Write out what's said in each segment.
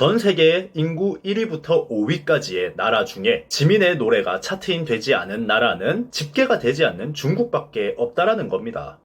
전 세계 인구 1위부터 5위까지의 나라 중에 지민의 노래가 차트인 되지 않은 나라는 집계가 되지 않는 중국밖에 없다라는 겁니다.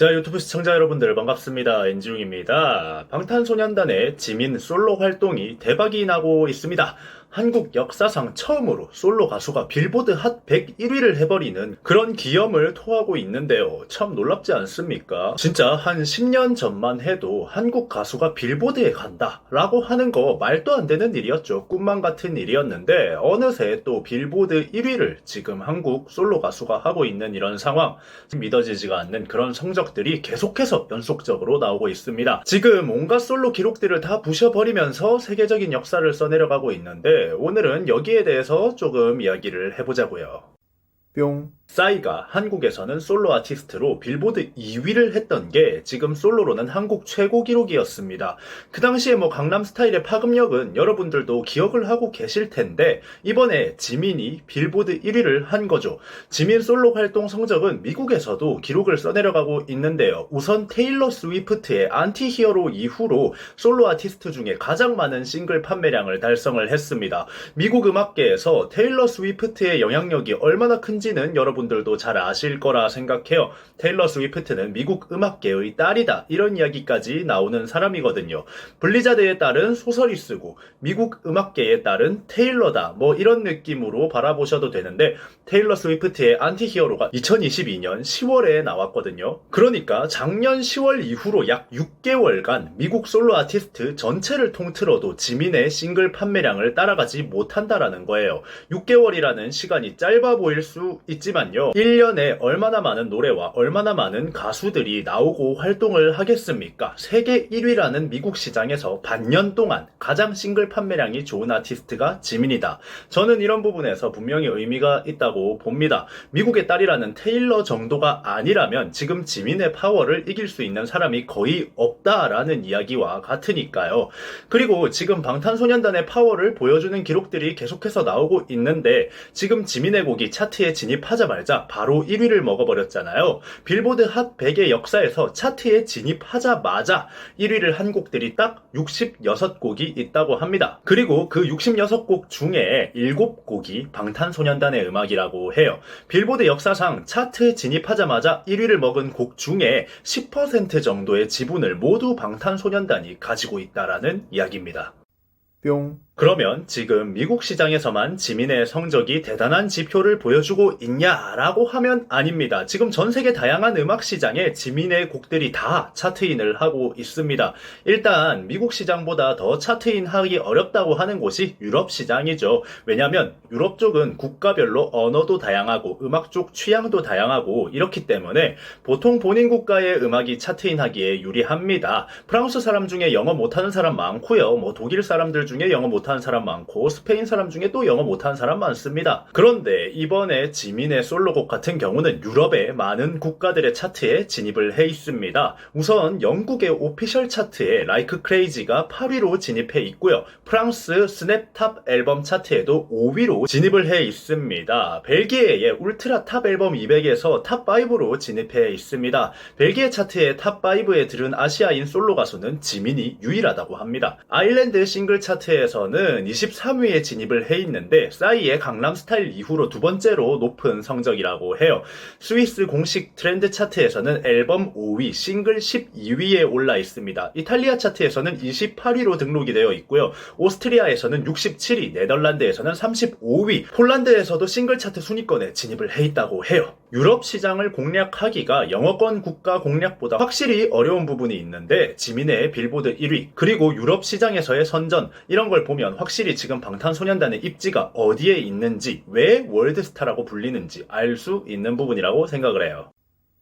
자, 유튜브 시청자 여러분들 반갑습니다. 엔지웅입니다. 방탄소년단의 지민 솔로 활동이 대박이 나고 있습니다. 한국 역사상 처음으로 솔로 가수가 빌보드 핫 101위를 해버리는 그런 기염을 토하고 있는데요. 참 놀랍지 않습니까? 진짜 한 10년 전만 해도 한국 가수가 빌보드에 간다 라고 하는 거 말도 안 되는 일이었죠. 꿈만 같은 일이었는데 어느새 또 빌보드 1위를 지금 한국 솔로 가수가 하고 있는 이런 상황 믿어지지가 않는 그런 성적들이 계속해서 연속적으로 나오고 있습니다. 지금 온갖 솔로 기록들을 다 부셔버리면서 세계적인 역사를 써내려가고 있는데 오늘은 여기에 대해서 조금 이야기를 해보자고요. 뿅. 싸이가 한국에서는 솔로 아티스트로 빌보드 2위를 했던 게 지금 솔로로는 한국 최고 기록이었습니다. 그 당시에 뭐 강남 스타일의 파급력은 여러분들도 기억을 하고 계실 텐데 이번에 지민이 빌보드 1위를 한 거죠. 지민 솔로 활동 성적은 미국에서도 기록을 써내려가고 있는데요. 우선 테일러 스위프트의 안티 히어로 이후로 솔로 아티스트 중에 가장 많은 싱글 판매량을 달성을 했습니다. 미국 음악계에서 테일러 스위프트의 영향력이 얼마나 큰지는 여러분 여러분들도 잘 아실 거라 생각해요. 테일러 스위프트는 미국 음악계의 딸이다. 이런 이야기까지 나오는 사람이거든요. 블리자드의 딸은 소설이 쓰고 미국 음악계의 딸은 테일러다. 뭐 이런 느낌으로 바라보셔도 되는데 테일러 스위프트의 안티히어로가 2022년 10월에 나왔거든요. 그러니까 작년 10월 이후로 약 6개월간 미국 솔로 아티스트 전체를 통틀어도 지민의 싱글 판매량을 따라가지 못한다라는 거예요. 6개월이라는 시간이 짧아 보일 수 있지만 요. 1년에 얼마나 많은 노래와 얼마나 많은 가수들이 나오고 활동을 하겠습니까? 세계 1위라는 미국 시장에서 반년 동안 가장 싱글 판매량이 좋은 아티스트가 지민이다. 저는 이런 부분에서 분명히 의미가 있다고 봅니다. 미국의 딸이라는 테일러 정도가 아니라면 지금 지민의 파워를 이길 수 있는 사람이 거의 없다라는 이야기와 같으니까요. 그리고 지금 방탄소년단의 파워를 보여주는 기록들이 계속해서 나오고 있는데 지금 지민의 곡이 차트에 진입하자마자 바로 1위를 먹어버렸잖아요. 빌보드 핫 100의 역사에서 차트에 진입하자마자 1위를 한 곡들이 딱 66곡이 있다고 합니다. 그리고 그 66곡 중에 7곡이 방탄소년단의 음악이라고 해요. 빌보드 역사상 차트에 진입하자마자 1위를 먹은 곡 중에 10% 정도의 지분을 모두 방탄소년단이 가지고 있다라는 이야기입니다. 뿅. 그러면 지금 미국 시장에서만 지민의 성적이 대단한 지표를 보여주고 있냐라고 하면 아닙니다. 지금 전 세계 다양한 음악 시장에 지민의 곡들이 다 차트인을 하고 있습니다. 일단 미국 시장보다 더 차트인 하기 어렵다고 하는 곳이 유럽 시장이죠. 왜냐하면 유럽 쪽은 국가별로 언어도 다양하고 음악 쪽 취향도 다양하고 이렇기 때문에 보통 본인 국가의 음악이 차트인 하기에 유리합니다. 프랑스 사람 중에 영어 못하는 사람 많고요. 뭐 독일 사람들 중에 영어 못하는 사람 많고 스페인 사람 중에 또 영어 못하는 사람 많습니다. 그런데 이번에 지민의 솔로곡 같은 경우는 유럽의 많은 국가들의 차트에 진입을 해 있습니다. 우선 영국의 오피셜 차트에 라이크 크레이지가 8위로 진입해 있고요. 프랑스 스냅 탑 앨범 차트에도 5위로 진입을 해 있습니다. 벨기에의 울트라 탑 앨범 200에서 탑 5로 진입해 있습니다. 벨기에 차트의 탑 5에 들은 아시아인 솔로 가수는 지민이 유일하다고 합니다. 아일랜드 싱글 차트에서 는 23위에 진입을 해 있는데 싸이의 강남 스타일 이후로 두 번째로 높은 성적이라고 해요. 스위스 공식 트렌드 차트에서는 앨범 5위, 싱글 12위에 올라 있습니다. 이탈리아 차트에서는 28위로 등록이 되어 있고요. 오스트리아에서는 67위, 네덜란드에서는 35위, 폴란드에서도 싱글 차트 순위권에 진입을 해 있다고 해요. 유럽 시장을 공략하기가 영어권 국가 공략보다 확실히 어려운 부분이 있는데 지민의 빌보드 1위 그리고 유럽 시장에서의 선전 이런 걸 보면 확실히 지금 방탄소년단의 입지가 어디에 있는지 왜 월드스타라고 불리는지 알 수 있는 부분이라고 생각을 해요.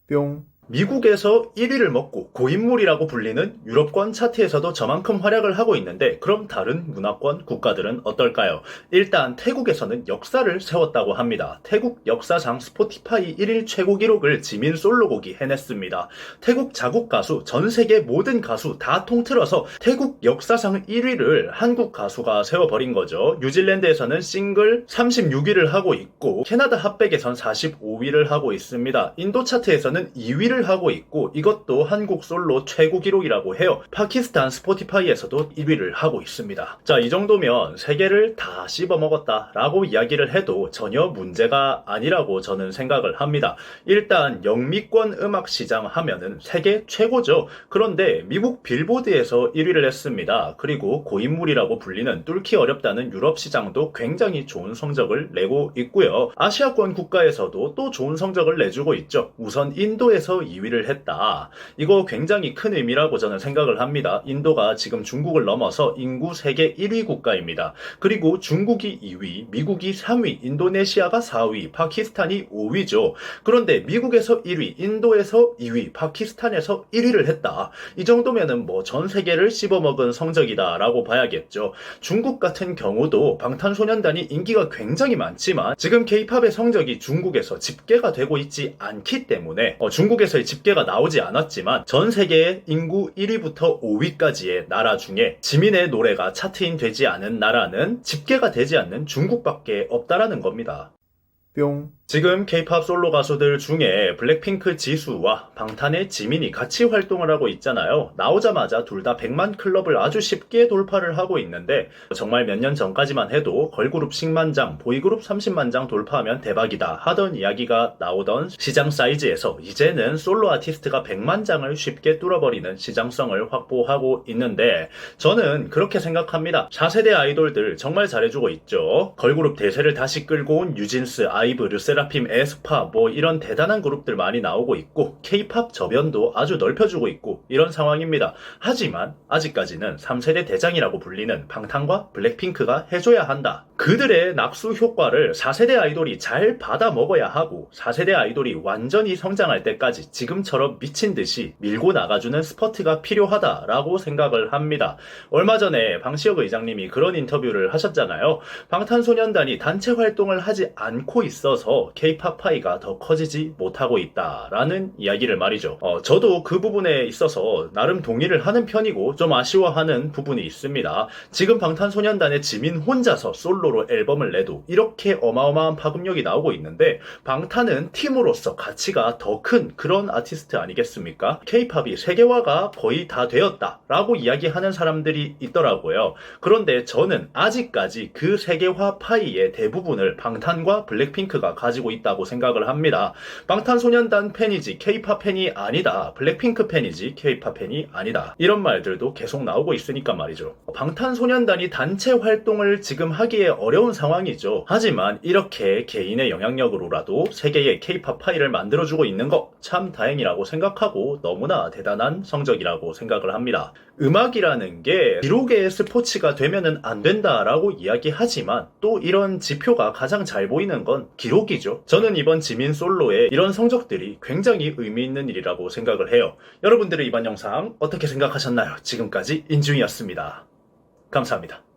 뿅. 미국에서 1위를 먹고 고인물이라고 불리는 유럽권 차트에서도 저만큼 활약을 하고 있는데 그럼 다른 문화권 국가들은 어떨까요? 일단 태국에서는 역사를 세웠다고 합니다. 태국 역사상 스포티파이 1일 최고 기록을 지민 솔로곡이 해냈습니다. 태국 자국 가수, 전 세계 모든 가수 다 통틀어서 태국 역사상 1위를 한국 가수가 세워버린 거죠. 뉴질랜드에서는 싱글 36위를 하고 있고 캐나다 핫백에선 45위를 하고 있습니다. 인도 차트에서는 2위를 하고 있고 이것도 한국 솔로 최고 기록이라고 해요. 파키스탄 스포티파이에서도 1위를 하고 있습니다. 자, 이 정도면 세계를 다 씹어먹었다 라고 이야기를 해도 전혀 문제가 아니라고 저는 생각을 합니다. 일단 영미권 음악 시장 하면은 세계 최고죠. 그런데 미국 빌보드에서 1위를 했습니다. 그리고 고인물이라고 불리는 뚫기 어렵다는 유럽 시장도 굉장히 좋은 성적을 내고 있고요. 아시아권 국가에서도 또 좋은 성적을 내주고 있죠. 우선 인도에서 2위를 했다. 이거 굉장히 큰 의미라고 저는 생각을 합니다. 인도가 지금 중국을 넘어서 인구 세계 1위 국가입니다. 그리고 중국이 2위, 미국이 3위, 인도네시아가 4위, 파키스탄이 5위죠. 그런데 미국에서 1위, 인도에서 2위, 파키스탄에서 1위를 했다. 이 정도면은 뭐 전 세계를 씹어먹은 성적이다라고 봐야겠죠. 중국 같은 경우도 방탄소년단이 인기가 굉장히 많지만 지금 케이팝의 성적이 중국에서 집계가 되고 있지 않기 때문에 어, 중국에서 의 집계가 나오지 않았지만 전 세계의 인구 1위부터 5위까지의 나라 중에 지민의 노래가 차트인 되지 않은 나라는 집계가 되지 않는 중국밖에 없다라는 겁니다. 뿅, 지금 케이팝 솔로 가수들 중에 블랙핑크 지수와 방탄의 지민이 같이 활동을 하고 있잖아요. 나오자마자 둘 다 100만 클럽을 아주 쉽게 돌파를 하고 있는데 정말 몇 년 전까지만 해도 걸그룹 10만 장, 보이그룹 30만 장 돌파하면 대박이다 하던 이야기가 나오던 시장 사이즈에서 이제는 솔로 아티스트가 100만 장을 쉽게 뚫어버리는 시장성을 확보하고 있는데 저는 그렇게 생각합니다. 4세대 아이돌들 정말 잘해주고 있죠. 걸그룹 대세를 다시 끌고 온 뉴진스, 아이브, 르세 라핌, 에스파 뭐 이런 대단한 그룹들 많이 나오고 있고 케이팝 저변도 아주 넓혀주고 있고 이런 상황입니다. 하지만 아직까지는 3세대 대장이라고 불리는 방탄과 블랙핑크가 해줘야 한다. 그들의 낙수 효과를 4세대 아이돌이 잘 받아 먹어야 하고 4세대 아이돌이 완전히 성장할 때까지 지금처럼 미친 듯이 밀고 나가주는 스퍼트가 필요하다라고 생각을 합니다. 얼마 전에 방시혁 의장님이 그런 인터뷰를 하셨잖아요. 방탄소년단이 단체 활동을 하지 않고 있어서 케이팝 파이가 더 커지지 못하고 있다라는 이야기를 말이죠. 어, 저도 그 부분에 있어서 나름 동의를 하는 편이고 좀 아쉬워하는 부분이 있습니다. 지금 방탄소년단의 지민 혼자서 솔로로 앨범을 내도 이렇게 어마어마한 파급력이 나오고 있는데 방탄은 팀으로서 가치가 더 큰 그런 아티스트 아니겠습니까? 케이팝이 세계화가 거의 다 되었다라고 이야기하는 사람들이 있더라고요. 그런데 저는 아직까지 그 세계화 파이의 대부분을 방탄과 블랙핑크가 가지고 있다고 생각을 합니다. 방탄소년단 팬이지 케이팝 팬이 아니다. 블랙핑크 팬이지 케이팝 팬이 아니다. 이런 말들도 계속 나오고 있으니까 말이죠. 방탄소년단이 단체 활동을 지금 하기에 어려운 상황이죠. 하지만 이렇게 개인의 영향력으로라도 세계의 케이팝 파이를 만들어주고 있는 거참 다행이라고 생각하고 너무나 대단한 성적이라고 생각을 합니다. 음악이라는 게 기록의 스포츠가 되면은 안 된다라고 이야기하지만 또 이런 지표가 가장 잘 보이는 건 기록 이죠. 저는 이번 지민 솔로의 이런 성적들이 굉장히 의미 있는 일이라고 생각을 해요. 여러분들의 이번 영상 어떻게 생각하셨나요? 지금까지 인중이었습니다. 감사합니다.